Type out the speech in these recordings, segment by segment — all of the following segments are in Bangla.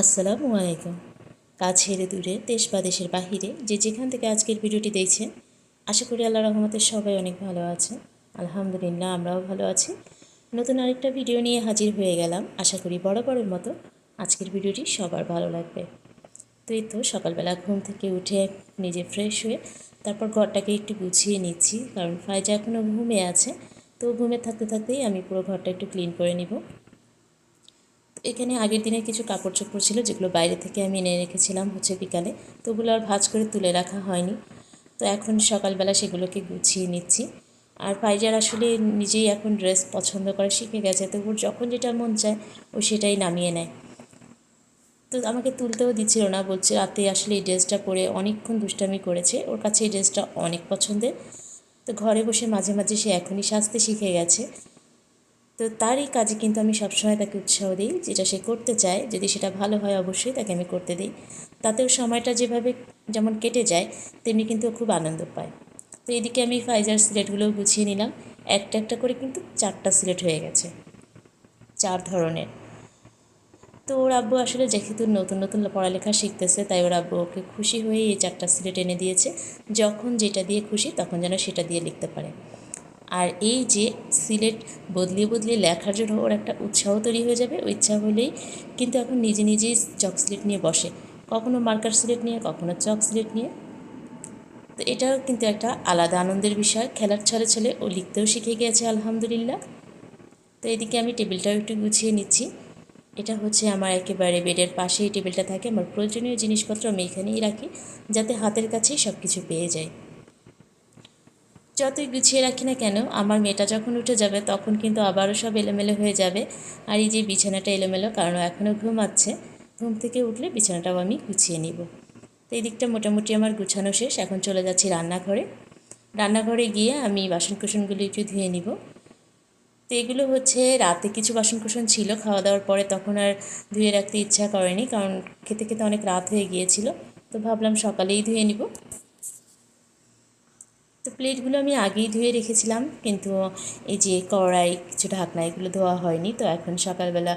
আসসালামু আলাইকুম। কাছের দূরে, দেশ বা দেশের বাহিরে যে যেখান থেকে আজকের ভিডিওটি দেখছেন, আশা করি আল্লাহ রহমতে সবাই অনেক ভালো আছে আলহামদুলিল্লাহ, আমরাও ভালো আছি। নতুন আরেকটা ভিডিও নিয়ে হাজির হয়ে গেলাম। আশা করি বড় বড়ের মতো আজকের ভিডিওটি সবার ভালো লাগবে। তো এই তো সকালবেলা ঘুম থেকে উঠে নিজে ফ্রেশ হয়ে তারপর ঘরটাকে একটু গুছিয়ে নিচ্ছি। কারণ ফাইজা এখনও ঘুমে আছে। তো ঘুমে থাকতে থাকতেই আমি পুরো ঘরটা একটু ক্লিন করে নিব। এখানে আগের দিনে কিছু কাপড় চোপড় ছিল যেগুলো বাইরে থেকে আমি এনে রেখেছিলাম হচ্ছে বিকালে। তো ওগুলো আর ভাজ করে তুলে রাখা হয়নি। তো এখন সকালবেলা সেগুলোকে গুছিয়ে নিচ্ছি। আর ফাইজার আসলে নিজেই এখন ড্রেস পছন্দ করে, শিখে গেছে। তো ওর যখন যেটা মন চায়, ও সেটাই নামিয়ে নেয়। তো আমাকে তুলতেও দিচ্ছিল না, বলছে রাতে আসলে এই ড্রেসটা পরে অনেকক্ষণ দুষ্টামি করেছে। ওর কাছে এই ড্রেসটা অনেক পছন্দের। তো ঘরে বসে মাঝে মাঝে সে এখনই সাজতে শিখে গেছে। তো তারই কাজে কিন্তু আমি সবসময় তাকে উৎসাহ দিই, যেটা সে করতে চায়। যদি সেটা ভালো হয় অবশ্যই তাকে আমি করতে দিই। তাতেও সময়টা যেভাবে যেমন কেটে যায়, তেমনি কিন্তু খুব আনন্দ পায়। তো এদিকে আমি ফাইজার সিলেটগুলোও গুছিয়ে নিলাম। একটা একটা করে কিন্তু চারটা সিলেট হয়ে গেছে। চার ধরনের। তো ওর আব্বু আসলে যেহেতু নতুন নতুন পড়ালেখা শিখতেছে, তাই ওর আব্বু ওকে খুশি হয়ে এই চারটা সিলেট এনে দিয়েছে। যখন যেটা দিয়ে খুশি, তখন যেন সেটা দিয়ে লিখতে পারে। আর এই যে সিলেট বদলিয়ে বদলিয়ে লেখার জন্য ওর একটা উৎসাহ তৈরি হয়ে যাবে, ওই ইচ্ছা হলেই কিন্তু এখন নিজে নিজেই চক সিলেট নিয়ে বসে। কখনো মার্কার সিলেট নিয়ে, কখনো চক সিলেট নিয়ে। তো এটাও কিন্তু একটা আলাদা আনন্দের বিষয়। খেলার ছলে ছলে ও লিখতেও শিখে গিয়েছে, আলহামদুলিল্লাহ। তো এদিকে আমি টেবিলটাও একটু গুছিয়ে নিচ্ছি। এটা হচ্ছে আমার একেবারে বেডের পাশেই টেবিলটা থাকে। আমার প্রয়োজনীয় জিনিসপত্র আমি এখানেই রাখি, যাতে হাতের কাছেই সব কিছু পেয়ে যায় যতই গুছিয়ে রাখি না কেন, আমার মেয়েটা যখন উঠে যাবে, তখন কিন্তু আবারও সব এলোমেলো হয়ে যাবে। আর এই যে বিছানাটা এলোমেলো, কারণ এখনও ঘুমাচ্ছে, ঘুম থেকে উঠলে বিছানাটাও আমি গুছিয়ে নিব। তো এই দিকটা মোটামুটি আমার গুছানো শেষ, এখন চলে যাচ্ছি রান্নাঘরে। রান্নাঘরে গিয়ে আমি বাসন কুসনগুলো একটু ধুয়ে নিব। তো এগুলো হচ্ছে রাতে কিছু বাসন কুসন ছিল খাওয়া দাওয়ার পরে তখন আর ধুয়ে রাখতে ইচ্ছা করেনি, কারণ খেতে খেতে অনেক রাত হয়ে গিয়েছিল। তো ভাবলাম সকালেই ধুয়ে নিব। তো প্লেটগুলো আমি আগেই ধুয়ে রেখেছিলাম, কিন্তু এই যে কড়াই কিছু ঢাকনা এগুলো ধোয়া হয়নি, তো এখন সকালবেলা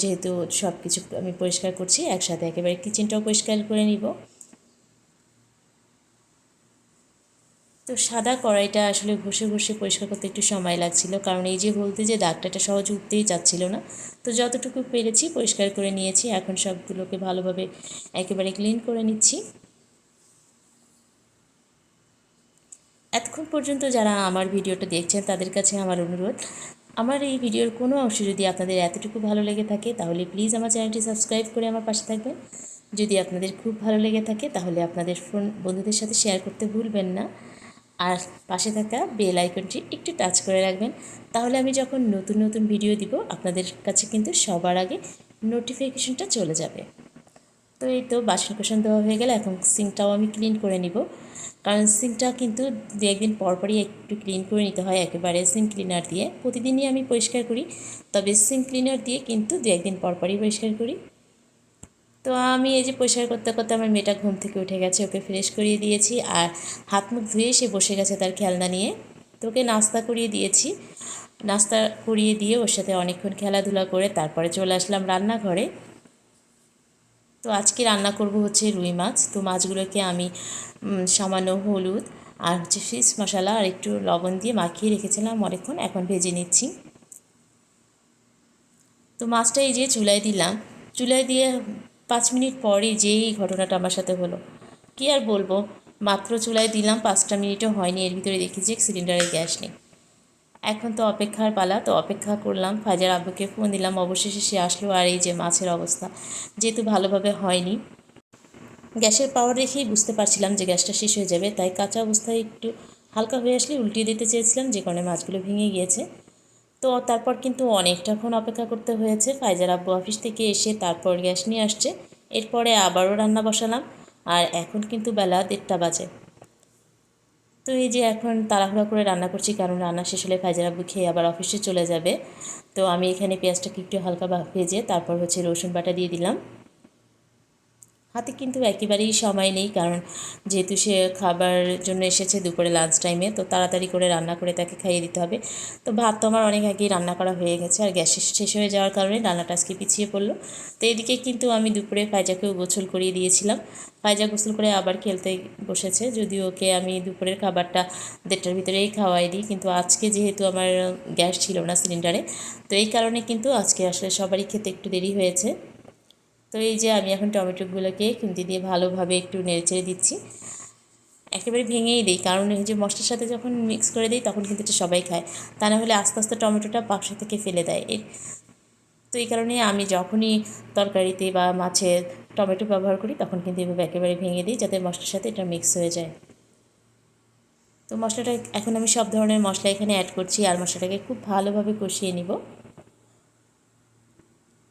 যেহেতু সব কিছু আমি পরিষ্কার করছি, একসাথে একেবারে কিচেনটাও পরিষ্কার করে নিব। তো সাদা কড়াইটা আসলে ঘষে ঘষে পরিষ্কার করতে একটু সময় লাগছিল, কারণ এই যে বলতে যে দাগটা এটা সহজে উঠতেই যাচ্ছিল না, তো যতটুকু পেরেছি পরিষ্কার করে নিয়েছি, এখন সবগুলোকে ভালোভাবে একেবারে ক্লিন করে নিচ্ছি। এতক্ষণ পর্যন্ত যারা আমার ভিডিওটা দেখছেন, তাদের কাছে আমার অনুরোধ। আমার এই ভিডিওর কোনো অংশ যদি আপনাদের এতটুকু ভালো লেগে থাকে, তাহলে প্লিজ আমার চ্যানেলটি সাবস্ক্রাইব করে আমার পাশে থাকবেন। যদি আপনাদের খুব ভালো লেগে থাকে, তাহলে আপনাদের ফোন বন্ধুদের সাথে শেয়ার করতে ভুলবেন না। আর পাশে থাকা বেল আইকনটি একটু টাচ করে রাখবেন। তাহলে আমি যখন নতুন নতুন ভিডিও দিব, আপনাদের কাছে কিন্তু সবার আগে নোটিফিকেশনটা চলে যাবে। তো এই তো বাসন কোসন দেওয়া হয়ে গেলে, এখন সিঙ্কটাও আমি ক্লিন করে নিব। কারণ সিঙ্কটা কিন্তু দু একদিন পরপরই একটু ক্লিন করে নিতে হয়, একেবারে সিঙ্ক ক্লিনার দিয়ে। প্রতিদিনই আমি পরিষ্কার করি, তবে সিঙ্ক ক্লিনার দিয়ে কিন্তু দু একদিন পরপরই পরিষ্কার করি। তো আমি এই যে পরিষ্কার করতে করতে আমার মেয়েটা ঘুম থেকে উঠে গেছে, ওকে ফ্রেশ করিয়ে দিয়েছি আর হাত মুখ ধুয়ে সে বসে গেছে তার খেলনা নিয়ে। তো ওকে নাস্তা করিয়ে দিয়েছি। নাস্তা করিয়ে দিয়ে ওর সাথে অনেকক্ষণ খেলাধুলা করে তারপরে চলে আসলাম রান্নাঘরে। তো আজকে রান্না করব হচ্ছে রুই মাছ। তো মাছগুলোকে আমি সামান্য হলুদ আর হচ্ছে ফিশ মশলা আর একটু লবণ দিয়ে মাখিয়ে রেখেছিলাম অনেকক্ষণ। এখন ভেজে নিচ্ছি। তো মাছটা এই যে চুলায় দিলাম। চুলায় দিয়ে পাঁচ মিনিট পরই যেই ঘটনাটা আমার সাথে হলো। কি আর বলব? মাত্র চুলায় দিলাম, পাঁচটা মিনিটও হয়নি। এর ভিতরে দেখি যে সিলিন্ডারে গ্যাস নেই। এখন তো অপেক্ষার পালা, তো অপেক্ষা করলাম। ফাজার আব্বুকে ফোন দিলাম, অবশেষে সে আসলো আর এই যে মাছের অবস্থা। যেহেতু ভালোভাবে হয়নি, গ্যাসের পাওয়ার দেখেই বুঝতে পারছিলাম যে গ্যাসটা শেষ হয়ে যাবে। তাই কাঁচা অবস্থায় একটু হালকা হয়ে আসলে উল্টিয়ে দিতে চেয়েছিলাম, যে কারণে মাছগুলো ভেঙে গিয়েছে। তো তারপর কিন্তু অনেকটাক্ষণ অপেক্ষা করতে হয়েছে। ফাইজার আব্বু অফিস থেকে এসে তারপর গ্যাস নিয়ে আসছে। এরপরে আবারও রান্না বসালাম। আর এখন কিন্তু বেলা দেড়টা বাজে। তো এই যে এখন তাড়াহুড়া করে রান্না করছি, কারণ রান্না শেষ হলে ফাইজার আব্বু খেয়ে আবার অফিসে চলে যাবে। তো আমি এখানে পেঁয়াজটাকে একটু হালকা ভেজে তারপর হচ্ছে রসুন বাটা দিয়ে দিলাম। হাতে কিন্তু একেবারেই সময় নেই, কারণ যেহেতু সে খাবার জন্য এসেছে দুপুরে লাঞ্চ টাইমে তো তাড়াতাড়ি করে রান্না করে তাকে খাইয়ে দিতে হবে। তো ভাত তো আমার অনেক আগেই রান্না করা হয়ে গেছে, আর গ্যাস শেষ হয়ে যাওয়ার কারণে রান্নাটা আজকে পিছিয়ে পড়ল। তো এদিকে কিন্তু আমি দুপুরে ফাইজাকেও গোসল করিয়ে দিয়েছিলাম। ফাইজা গোসল করে আবার খেলতে বসেছে, যদিও ওকে আমি দুপুরের খাবারটা দেড়টার ভিতরেই খাওয়াই দিই, কিন্তু আজকে যেহেতু আমার গ্যাস ছিল না সিলিন্ডারে তো এই কারণে কিন্তু আজকে আসলে সবারই খেতে একটু দেরি হয়েছে। তো এই যে আমি এখন টমেটোগুলোকে খুন্তি দিয়ে ভালোভাবে একটু নেড়েচেড়ে দিচ্ছি। একেবারে ভেঙেই দিই, কারণ এই যে মশলার সাথে যখন মিক্স করে দিই তখন কিন্তু এটা সবাই খায়। তা না হলে আস্তে আস্তে টমেটোটা পাকশা থেকে ফেলে দেয়। এর তো এই কারণে আমি যখনই তরকারিতে বা মাছে টমেটো ব্যবহার করি তখন কিন্তু এভাবে একেবারে ভেঙে দিই যাতে মশলার সাথে এটা মিক্স হয়ে যায়। তো মশলাটা এখন আমি সব ধরনের মশলা এখানে অ্যাড করছি আর মশলাটাকে খুব ভালোভাবে কষিয়ে নিব।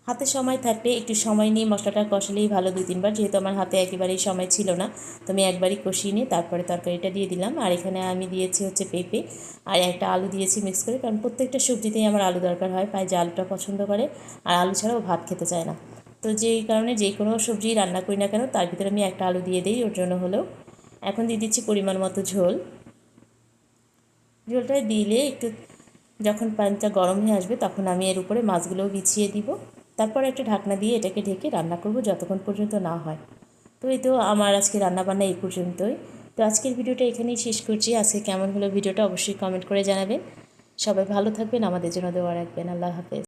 হাতে সময় থাকলে একটু সময় নিয়ে মশলাটা কষালেই ভালো দুই তিনবার। যেহেতু আমার হাতে একেবারেই সময় ছিল না, তো আমি একবারই কষিয়ে নিয়ে তারপরে তরকারিটা দিয়ে দিলাম। আর এখানে আমি দিয়েছি হচ্ছে পেঁপে আর একটা আলু দিয়েছি মিক্স করে, কারণ প্রত্যেকটা সবজিতেই আমার আলু দরকার হয় পায়ে যে আলুটা পছন্দ করে। আর আলু ছাড়াও ভাত খেতে চায় না। তো যেই কারণে যে কোনো সবজি রান্না করি না কেন, তার ভিতরে আমি একটা আলু দিয়ে দিই, ওর জন্য হলেও। এখন দিয়ে দিচ্ছি পরিমাণ মতো ঝোল। ঝোলটা দিলে একটু যখন পানিটা গরম হয়ে আসবে, তখন আমি এর উপরে মাছগুলোও বিছিয়ে দিব। তারপর একটা ঢাকনা দিয়ে এটাকে ঢেকে রান্না করব যতক্ষণ পর্যন্ত না হয়। তো এই তো আমার আজকে রান্নাবান্না এই পর্যন্তই। তো আজকের ভিডিওটা এখানেই শেষ করছি। আজকে কেমন হলো ভিডিওটা অবশ্যই কমেন্ট করে জানাবেন। সবাই ভালো থাকবেন, আমাদের জন্য দেওয়া রাখবেন। আল্লাহ হাফেজ।